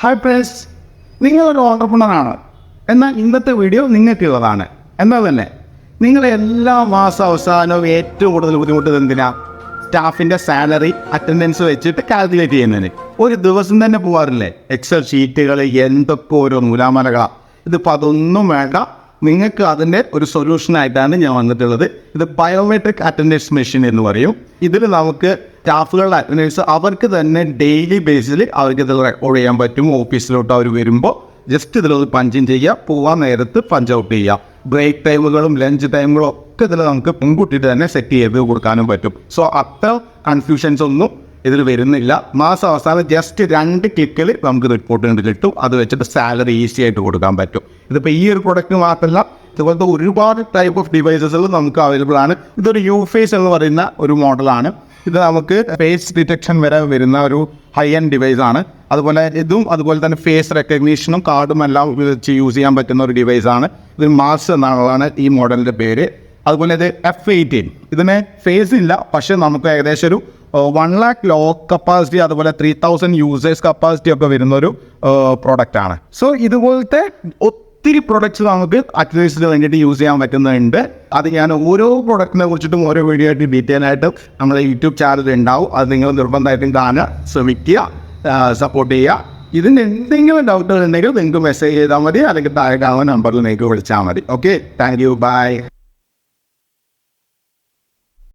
Hi friends നിങ്ങളൊരു ഓണ്ടർപ്രണറാണ്. എന്നാൽ ഇന്നത്തെ വീഡിയോ നിങ്ങൾക്കുള്ളതാണ്. എന്നാൽ തന്നെ? നിങ്ങൾ എല്ലാ മാസം അവസാനവും ഏറ്റവും കൂടുതൽ ബുദ്ധിമുട്ട് എന്തിനാ? സ്റ്റാഫിന്റെ സാലറി അറ്റൻഡൻസ് വെച്ചിട്ട് കാൽക്കുലേറ്റ് ചെയ്യുന്നതിന്. ഒരു ദിവസം തന്നെ പോകാറില്ലേ എക്സൽ ഷീറ്റുകൾ എന്തൊക്കെ ഓരോ നൂലാമലകളാണ് ഇതിപ്പോൾ അതൊന്നും വേണ്ട. നിങ്ങൾക്ക് അതിന്റെ ഒരു സൊല്യൂഷനായിട്ടാണ് ഞാൻ വന്നിട്ടുള്ളത്. ഇത് ബയോമെട്രിക് അറ്റൻഡൻസ് മെഷീൻ എന്ന് പറയും. ഇതിൽ നമുക്ക് സ്റ്റാഫുകളുടെ അറ്റൻഡൻസ് അവർക്ക് തന്നെ ഡെയിലി ബേസിൽ അവർക്ക് ഇത് റെക്കോർഡ് ചെയ്യാൻ പറ്റും. ഓഫീസിലോട്ട് അവർ വരുമ്പോൾ ജസ്റ്റ് ഇതിലൊന്ന് പഞ്ചിൻ ചെയ്യുക. പോവാൻ നേരത്ത് പഞ്ച് ഔട്ട് ചെയ്യുക. ബ്രേക്ക് ടൈമുകളും ലഞ്ച് ടൈമുകളും ഒക്കെ ഇതിൽ നമുക്ക് മുൻകൂട്ടിയിട്ട് തന്നെ സെറ്റ് ചെയ്ത് കൊടുക്കാനും പറ്റും. സോ അത്ര കൺഫ്യൂഷൻസ് ഒന്നും ഇതിൽ വരുന്നില്ല. മാസം അവസാനം ജസ്റ്റ് രണ്ട് ക്ലിക്കിൽ നമുക്ക് റിപ്പോർട്ട് കിട്ടും. അത് വെച്ചിട്ട് സാലറി ഈസി ആയിട്ട് കൊടുക്കാൻ പറ്റും. ഇതിപ്പോൾ ഈ ഒരു പ്രൊഡക്റ്റ് മാത്രമല്ല ഇതുപോലത്തെ ഒരുപാട് ടൈപ്പ് ഓഫ് ഡിവൈസസുകൾ നമുക്ക് അവൈലബിൾ ആണ്. ഇതൊരു യു ഫേസ് എന്ന് പറയുന്ന ഒരു മോഡലാണ് ഇത് നമുക്ക് ഫേസ് ഡിറ്റക്ഷൻ വരെ വരുന്ന ഒരു ഹൈ എൻഡ് ഡിവൈസ് ആണ്. അതുപോലെ ഇതും അതുപോലെ തന്നെ ഫേസ് റെക്കഗ്നീഷനും കാർഡും എല്ലാം വെച്ച് യൂസ് ചെയ്യാൻ പറ്റുന്ന ഒരു ഡിവൈസ് ആണ്. ഇത് മാസ് എന്നാണ് ഈ മോഡലിന്റെ പേര്. അതുപോലെ ഇത് എഫ് എയ്റ്റീൻ ഇതിന് ഫേസ് ഇല്ല പക്ഷെ നമുക്ക് ഏകദേശം ഒരു വൺ ലാക്ക് ലോ കപ്പാസിറ്റി അതുപോലെ ത്രീ തൗസൻഡ് യൂസേഴ്സ് കപ്പാസിറ്റി ഒക്കെ വരുന്ന ഒരു പ്രോഡക്റ്റ് ആണ്. സോ ഇതുപോലത്തെ ഒത്തിരി പ്രൊഡക്ട്സ് നമുക്ക് അറ്റ്ലീസ്റ്റിന് വേണ്ടിയിട്ട് യൂസ് ചെയ്യാൻ പറ്റുന്നുണ്ട്. അത് ഞാൻ ഓരോ പ്രൊഡക്റ്റിനെ കുറിച്ചിട്ടും ഓരോ വീഡിയോ ആയിട്ട് ഡീറ്റെയിൽ ആയിട്ട് നമ്മുടെ യൂട്യൂബ് ചാനൽ ഉണ്ടാവും. അത് നിങ്ങൾ നിർബന്ധമായിട്ടും കാണുക ശ്രമിക്കുക സപ്പോർട്ട് ചെയ്യുക. ഇതിന് എന്തെങ്കിലും ഡൗട്ടുകൾ ഉണ്ടെങ്കിൽ നിങ്ങൾക്ക് മെസ്സേജ് ചെയ്താൽ മതി അല്ലെങ്കിൽ താഴെ കാണുന്ന നമ്പറിൽ നിങ്ങൾക്ക് വിളിച്ചാൽ മതി. Okay thank you by